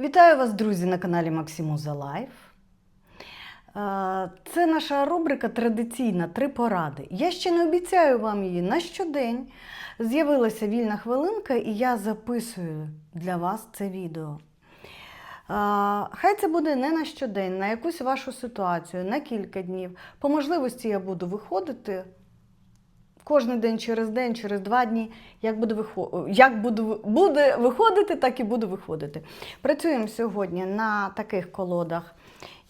Вітаю вас, друзі, на каналі Максимуза Лайф. Це наша рубрика традиційна Три поради. Я ще не обіцяю вам її на щодень. З'явилася вільна хвилинка, і я записую для вас це відео. Хай це буде не на щодень, на якусь вашу ситуацію, на кілька днів. По можливості я буду виходити кожен день через день, через два дні. Як, буде як буду... буде виходити, так і буду виходити. Працюємо сьогодні на таких колодах.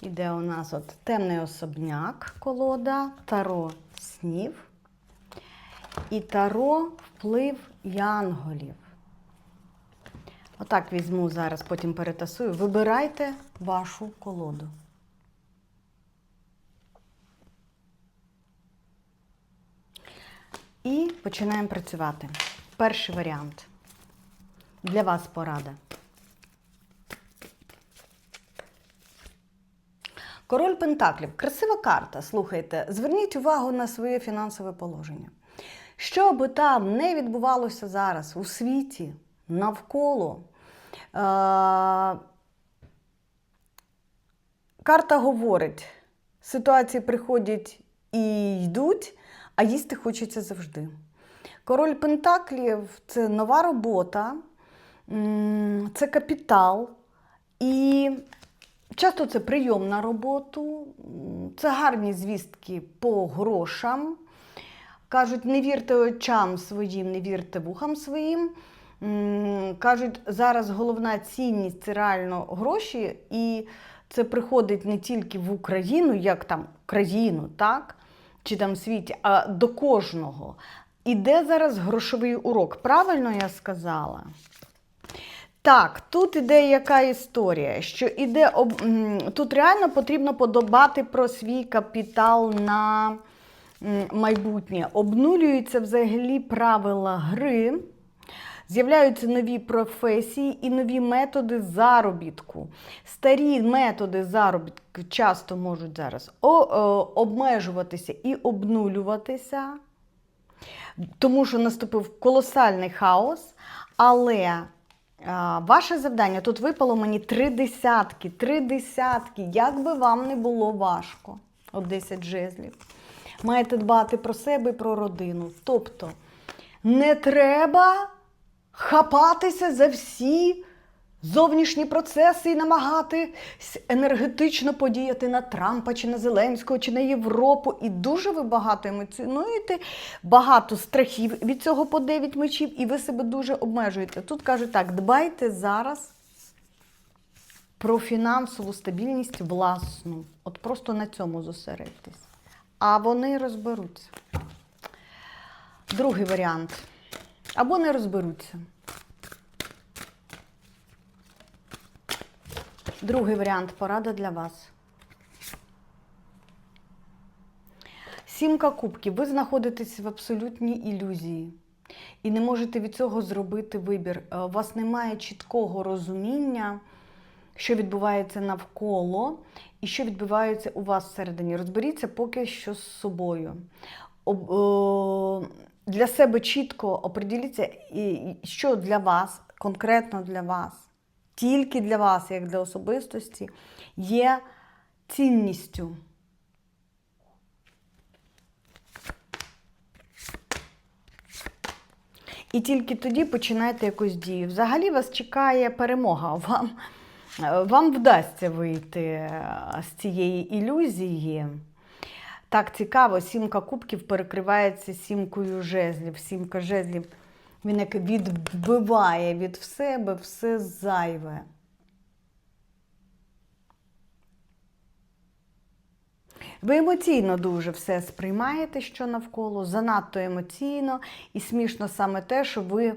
Іде у нас от темний особняк колода, таро снів і таро вплив янголів. Отак візьму зараз, потім перетасую. Вибирайте вашу колоду. І починаємо працювати. Перший варіант. Для вас порада. Король Пентаклів. Красива карта. Слухайте, зверніть увагу на своє фінансове положення. Що би там не відбувалося зараз у світі, навколо. Е- карта говорить: ситуації приходять і йдуть, а їсти хочеться завжди. Король Пентаклів це нова робота, це капітал. І часто це прийом на роботу, це гарні звістки по грошам. Кажуть, не вірте очам своїм, не вірте вухам своїм. Кажуть, зараз головна цінність це реально гроші, і це приходить не тільки в Україну, як там країну, так? Чи там світі, а до кожного. Іде зараз грошовий урок. Правильно я сказала? Так, тут іде яка історія, що іде об... тут реально потрібно подобати про свій капітал на майбутнє. Обнулюються взагалі правила гри, з'являються нові професії і нові методи заробітку. Старі методи заробітку часто можуть зараз о, обмежуватися і обнулюватися, тому що наступив колосальний хаос, але. Ваше завдання тут випало мені три десятки, три десятки. Як би вам не було важко, от 10 жезлів. Маєте дбати про себе і про родину. Тобто не треба хапатися за всі зовнішні процеси і намагатись енергетично подіяти на Трампа, чи на Зеленського, чи на Європу. І дуже ви багато емоціонуєте, багато страхів від цього по 9 мечів, і ви себе дуже обмежуєте. Тут кажуть так: дбайте зараз про фінансову стабільність власну. От просто на цьому зосередьтесь. А вони розберуться. Другий варіант. Або не розберуться. Другий варіант порада для вас. Сімка кубків. Ви знаходитесь в абсолютній ілюзії і не можете від цього зробити вибір. Е, У вас немає чіткого розуміння, що відбувається навколо і що відбувається у вас всередині. Розберіться поки що з собою. Об, о, для себе чітко оприділіться, що для вас, конкретно для вас, тільки для вас, як для особистості, є цінністю. І тільки тоді починайте якусь дію. Взагалі вас чекає перемога. Вам, вам вдасться вийти з цієї ілюзії. Так цікаво, сімка кубків перекривається сімкою жезлів. Сімка жезлів він як відбиває від себе все зайве. Ви емоційно дуже все сприймаєте, що навколо, занадто емоційно, і смішно саме те, що ви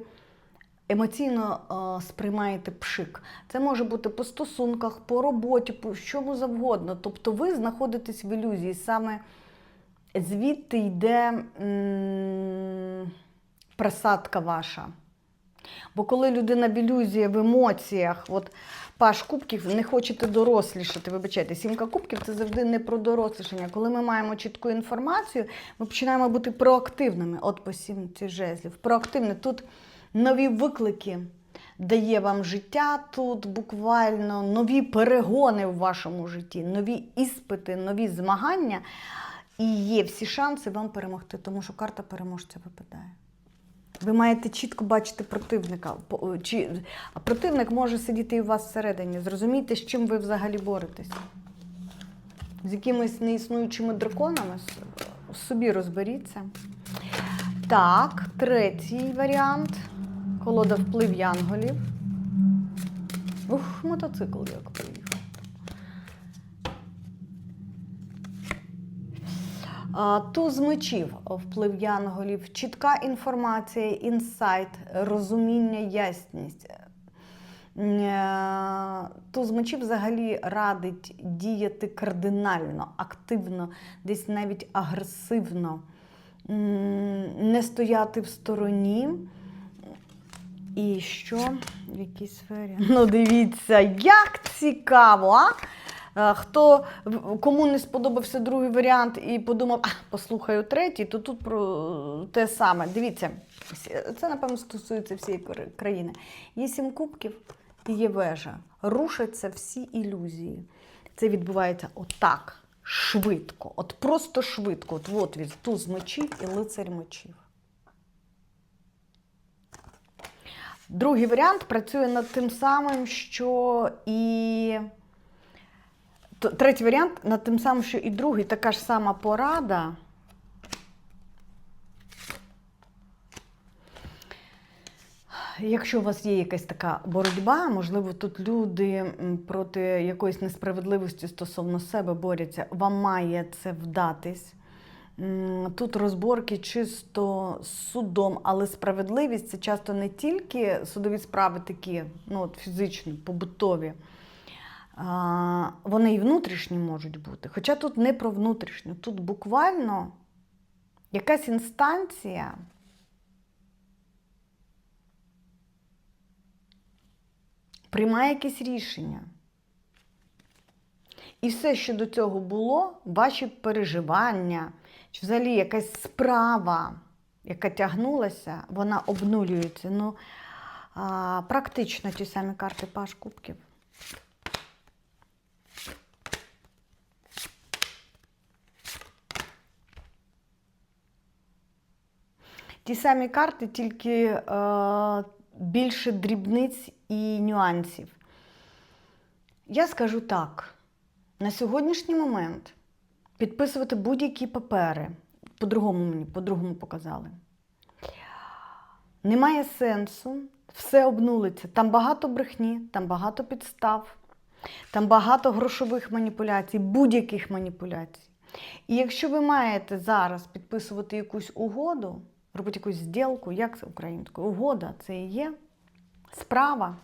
емоційно е, сприймаєте пшик. Це може бути по стосунках, по роботі, по чому завгодно. Тобто ви знаходитесь в ілюзії. Саме звідти йде м, просадка ваша. Бо коли людина в ілюзії, в емоціях, от паш кубків, не хочете дорослішати, вибачайте, сімка кубків це завжди не про дорослішання. Коли ми маємо чітку інформацію, ми починаємо бути проактивними. От по сімці жезлів. Проактивні. Тут нові виклики, дає вам життя тут буквально нові перегони в вашому житті, нові іспити, нові змагання. І є всі шанси вам перемогти, тому що карта переможця випадає. Ви маєте чітко бачити противника. Чи, а противник може сидіти і у вас всередині. Зрозумійте, з чим ви взагалі боретеся. З якимись неіснуючими драконами собі розберіться. Так, третій варіант. Колода вплив янголів. Ух, мотоцикл як приїхав. Туз мечів, вплив янголів, чітка інформація, інсайт, розуміння, ясність. Е, Туз мечів взагалі радить діяти кардинально, активно, десь навіть агресивно, не стояти в стороні. І що? В якій сфері? Ну, дивіться, як цікаво, а? Е, Хто кому не сподобався другий варіант і подумав, а, послухаю третій, то тут про те саме. Дивіться, це, напевно, стосується всієї країни. Є сім кубків і є вежа. Рушаться всі ілюзії. Це відбувається отак, швидко, от просто швидко. От, от він, туз мечів і лицар мечів. Другий варіант працює над тим самим, що і. Третій варіант над тим самим, що і другий, така ж сама порада. Якщо у вас є якась така боротьба, можливо, тут люди проти якоїсь несправедливості стосовно себе борються, вам має це вдатись. Тут розборки чисто з судом, але справедливість це часто не тільки судові справи такі, ну от фізичні, побутові. Вони і внутрішні можуть бути. Хоча тут не про внутрішню, тут буквально якась інстанція. Приймає якесь рішення. І все, що до цього було, ваші переживання, чи взагалі якась справа, яка тягнулася, вона обнулюється. Ну, а, практично ті самі карти Паш Кубків. Ті самі карти, тільки е, більше дрібниць і нюансів. Я скажу так: на сьогоднішній момент підписувати будь-які папери, по-другому мені, по-другому показали. Немає сенсу, все обнулиться. Там багато брехні, там багато підстав, там багато грошових маніпуляцій, будь-яких маніпуляцій. І якщо ви маєте зараз підписувати якусь угоду, робити якусь зділку, як це українською? Угода це і є справа.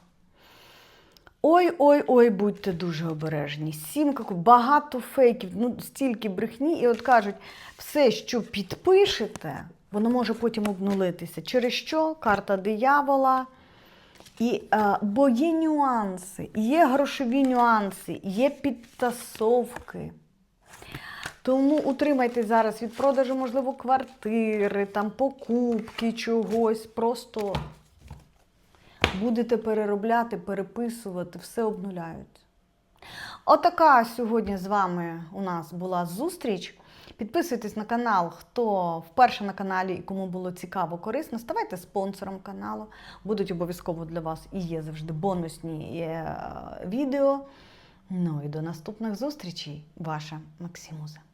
Ой, ой, ой, будьте дуже обережні. Сімка, багато фейків, ну стільки брехні, і от кажуть, все, що підпишете, воно може потім обнулитися. Через що? Карта диявола. І, е, бо є нюанси, є грошові нюанси, є підтасовки. Тому утримайтесь зараз від продажу, можливо, квартири, там, покупки чогось. Просто будете переробляти, переписувати, все обнуляють. Отака сьогодні з вами у нас була зустріч. Підписуйтесь на канал, хто вперше на каналі і кому було цікаво, корисно. Ставайте спонсором каналу. Будуть обов'язково для вас і є завжди бонусні е, відео. Ну і до наступних зустрічей, ваша Максимуза.